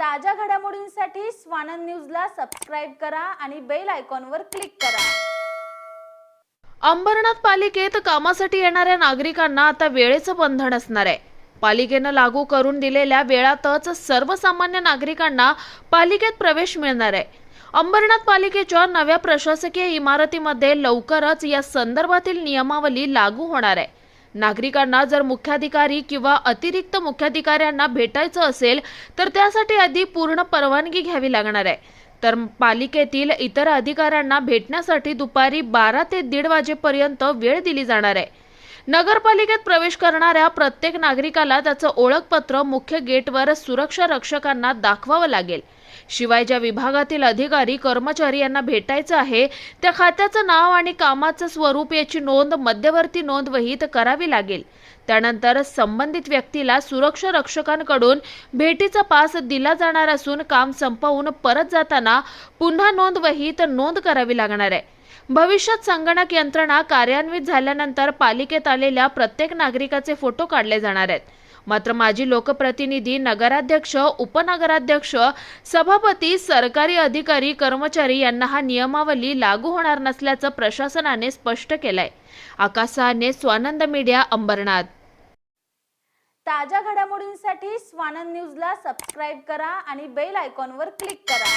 ताज्या घडामोडींसाठी स्वानंद न्यूजला सबस्क्राईब करा आणि बेल आयकॉनवर क्लिक करा. अंबरनाथ पालिकेत कामासाठी येणाऱ्या नागरिकांना आता वेळेचं बंधन असणार आहे. पालिकेनं लागू करून दिलेल्या वेळातच सर्वसामान्य नागरिकांना पालिकेत प्रवेश मिळणार आहे. अंबरनाथ पालिकेच्या नव्या प्रशासकीय इमारतीमध्ये लवकरच या संदर्भातील नियमावली लागू होणार आहे. नागरिकांना जर मुख्याधिकारी किंवा अतिरिक्त मुख्याधिकाऱ्यांना भेटायचं असेल तर त्यासाठी आधी पूर्ण परवानगी घ्यावी लागणार आहे. तर पालिकेतील इतर अधिकाऱ्यांना भेटण्यासाठी दुपारी बारा ते दीड वाजेपर्यंत वेळ दिली जाणार आहे. नगरपालिकेत प्रवेश करणाऱ्या प्रत्येक नागरिकाला त्याचं ओळखपत्र मुख्य गेटवर सुरक्षा रक्षकांना दाखवावं लागेल. शिवाय ज्या विभागातील अधिकारी कर्मचारी यांना भेटायचं आहे त्या खात्याचं नाव आणि कामाचं स्वरूप याची नोंद मध्यवर्ती नोंद वहीत करावी लागेल. त्यानंतर संबंधित व्यक्तीला सुरक्षा रक्षकांकडून भेटीचा पास दिला जाणार असून काम संपवून परत जाताना पुन्हा नोंद वहीत नोंद करावी लागणार आहे. भविष्यात संगणक यंत्रणा कार्यान्वित झाल्यानंतर पालिकेत आलेल्या प्रत्येक नागरिकाचे फोटो काढले जाणार आहेत. मात्र माजी लोकप्रतिनिधी नगराध्यक्ष उपनगराध्यक्ष सभापती सरकारी अधिकारी कर्मचारी यांना हा नियमावली लागू होणार नसल्याचं प्रशासनाने स्पष्ट केलंय. आकाशाने स्वानंद मीडिया अंबरनाथ. ताज्या घडामोडींसाठी स्वानंद न्यूजला सबस्क्राईब करा आणि बेल आयकॉनवर क्लिक करा.